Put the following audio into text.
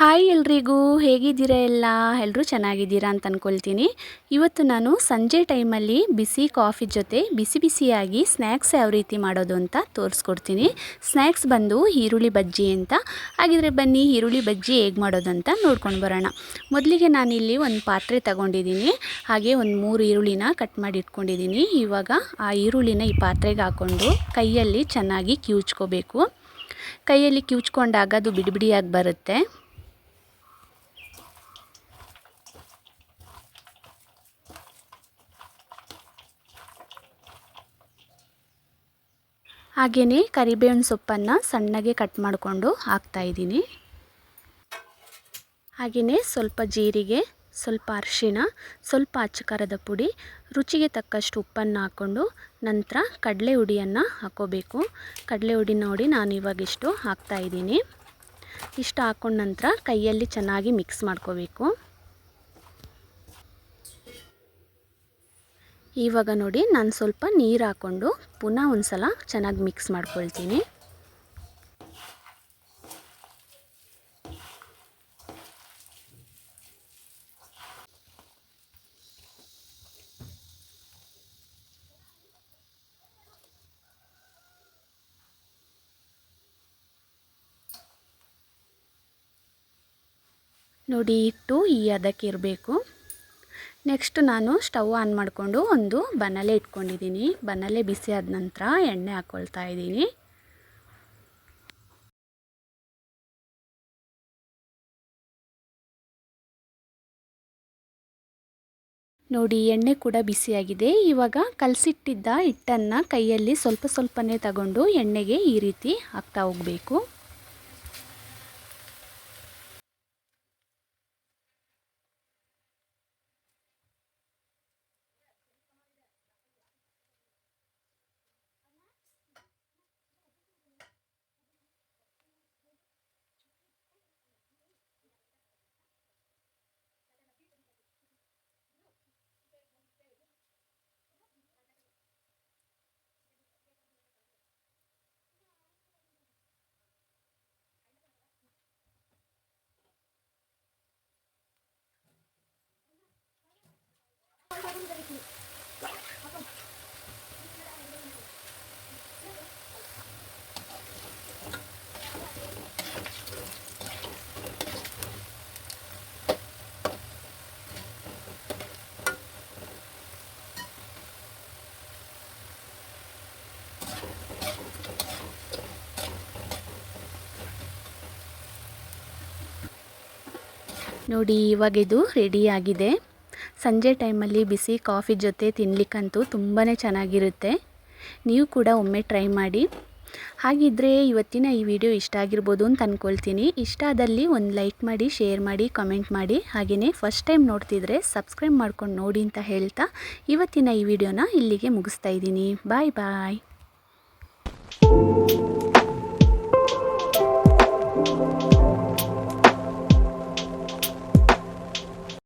Hi ಎಲ್ರಿಗೂ, ಹೇಗಿದ್ದೀರಾ ಎಲ್ಲ? ಎಲ್ಲರೂ ಚೆನ್ನಾಗಿದ್ದೀರಾ ಅಂತ ಅಂದ್ಕೊಳ್ತೀನಿ ಇವತ್ತು ನಾನು ಸಂಜೆ ಟೈಮಲ್ಲಿ ಬಿಸಿ ಕಾಫಿ ಜೊತೆ ಬಿಸಿ ಬಿಸಿಯಾಗಿ ಸ್ನ್ಯಾಕ್ಸ್ ಯಾವ ರೀತಿ ಮಾಡೋದು ಅಂತ ತೋರಿಸ್ಕೊಡ್ತೀನಿ. ಸ್ನ್ಯಾಕ್ಸ್ ಬಂದು ಈರುಳ್ಳಿ ಬಜ್ಜಿ ಅಂತ. ಹಾಗಿದ್ರೆ ಬನ್ನಿ ಈರುಳ್ಳಿ ಬಜ್ಜಿ ಹೇಗೆ ಮಾಡೋದು ಅಂತ ನೋಡ್ಕೊಂಡು ಬರೋಣ. ಮೊದಲಿಗೆ ನಾನಿಲ್ಲಿ ಒಂದು ಪಾತ್ರೆ ತಗೊಂಡಿದ್ದೀನಿ. ಹಾಗೆ ಒಂದು ಮೂರು ಈರುಳ್ಳಿನ ಕಟ್ ಮಾಡಿ ಇಟ್ಕೊಂಡಿದ್ದೀನಿ. ಇವಾಗ ಆ ಈರುಳ್ಳಿನ ಈ ಪಾತ್ರೆಗೆ ಹಾಕ್ಕೊಂಡು ಕೈಯಲ್ಲಿ ಚೆನ್ನಾಗಿ ಕಿವುಚ್ಕೋಬೇಕು. ಕೈಯಲ್ಲಿ ಕಿವುಚ್ಕೊಂಡಾಗ ಅದು ಬಿಡಿ ಬಿಡಿಯಾಗಿ ಬರುತ್ತೆ. ಹಾಗೆಯೇ ಕರಿಬೇವಿನ ಸೊಪ್ಪನ್ನು ಸಣ್ಣಗೆ ಕಟ್ ಮಾಡಿಕೊಂಡು ಹಾಕ್ತಾಯಿದ್ದೀನಿ ಹಾಗೆಯೇ ಸ್ವಲ್ಪ ಜೀರಿಗೆ, ಸ್ವಲ್ಪ ಅರಿಶಿಣ, ಸ್ವಲ್ಪ ಅಚ್ಚಕಾರದ ಪುಡಿ, ರುಚಿಗೆ ತಕ್ಕಷ್ಟು ಉಪ್ಪನ್ನು ಹಾಕ್ಕೊಂಡು ನಂತರ ಕಡಲೆ ಹುಡಿಯನ್ನು ಹಾಕೋಬೇಕು. ಕಡಲೆ ಹುಡಿ ನೋಡಿ ನಾನು ಇವಾಗಿಷ್ಟು ಹಾಕ್ತಾಯಿದ್ದೀನಿ ಇಷ್ಟು ಹಾಕ್ಕೊಂಡ ನಂತರ ಕೈಯಲ್ಲಿ ಚೆನ್ನಾಗಿ ಮಿಕ್ಸ್ ಮಾಡ್ಕೋಬೇಕು. ಇವಾಗ ನೋಡಿ ನಾನು ಸ್ವಲ್ಪ ನೀರು ಹಾಕ್ಕೊಂಡು ಪುನಃ ಒಂದು ಸಲ ಚೆನ್ನಾಗಿ ಮಿಕ್ಸ್ ಮಾಡ್ಕೊಳ್ತೀನಿ. ನೋಡಿ ಇಟ್ಟು ಈ ಅದಕ್ಕೆ ಇರಬೇಕು. ನೆಕ್ಸ್ಟ್ ನಾನು ಸ್ಟವ್ ಆನ್ ಮಾಡಿಕೊಂಡು ಒಂದು ಬನ್ನಲೆ ಇಟ್ಕೊಂಡಿದ್ದೀನಿ. ಬನ್ನಲೆ ಬಿಸಿ ಆದ ನಂತರ ಎಣ್ಣೆ ಹಾಕ್ಕೊಳ್ತಾ ಇದ್ದೀನಿ. ನೋಡಿ, ಎಣ್ಣೆ ಕೂಡ ಬಿಸಿಯಾಗಿದೆ ಇವಾಗ ಕಲಸಿಟ್ಟಿದ್ದ ಹಿಟ್ಟನ್ನು ಕೈಯಲ್ಲಿ ಸ್ವಲ್ಪ ಸ್ವಲ್ಪನೇ ತಗೊಂಡು ಎಣ್ಣೆಗೆ ಈ ರೀತಿ ಹಾಕ್ತಾ ಹೋಗಬೇಕು. ನೋಡಿ, ಇವಾಗ ಇದು ರೆಡಿಯಾಗಿದೆ ಸಂಜೆ ಟೈಮಲ್ಲಿ ಬಿಸಿ ಕಾಫಿ ಜೊತೆ ತಿನ್ನಲಿಕ್ಕಂತೂ ತುಂಬಾ ಚೆನ್ನಾಗಿರುತ್ತೆ. ನೀವು ಕೂಡ ಒಮ್ಮೆ ಟ್ರೈ ಮಾಡಿ. ಹಾಗಿದ್ದರೆ ಇವತ್ತಿನ ಈ ವಿಡಿಯೋ ಇಷ್ಟ ಆಗಿರ್ಬೋದು ಅಂತ ಅಂದ್ಕೊಳ್ತೀನಿ ಇಷ್ಟ ಆದಲ್ಲಿ ಒಂದು ಲೈಕ್ ಮಾಡಿ, ಶೇರ್ ಮಾಡಿ, ಕಮೆಂಟ್ ಮಾಡಿ. ಹಾಗೆಯೇ ಫಸ್ಟ್ ಟೈಮ್ ನೋಡ್ತಿದ್ರೆ ಸಬ್ಸ್ಕ್ರೈಬ್ ಮಾಡ್ಕೊಂಡು ನೋಡಿ ಅಂತ ಹೇಳ್ತಾ ಇವತ್ತಿನ ಈ ವಿಡಿಯೋನ ಇಲ್ಲಿಗೆ ಮುಗಿಸ್ತಾ ಇದ್ದೀನಿ. ಬಾಯ್ ಬಾಯ್.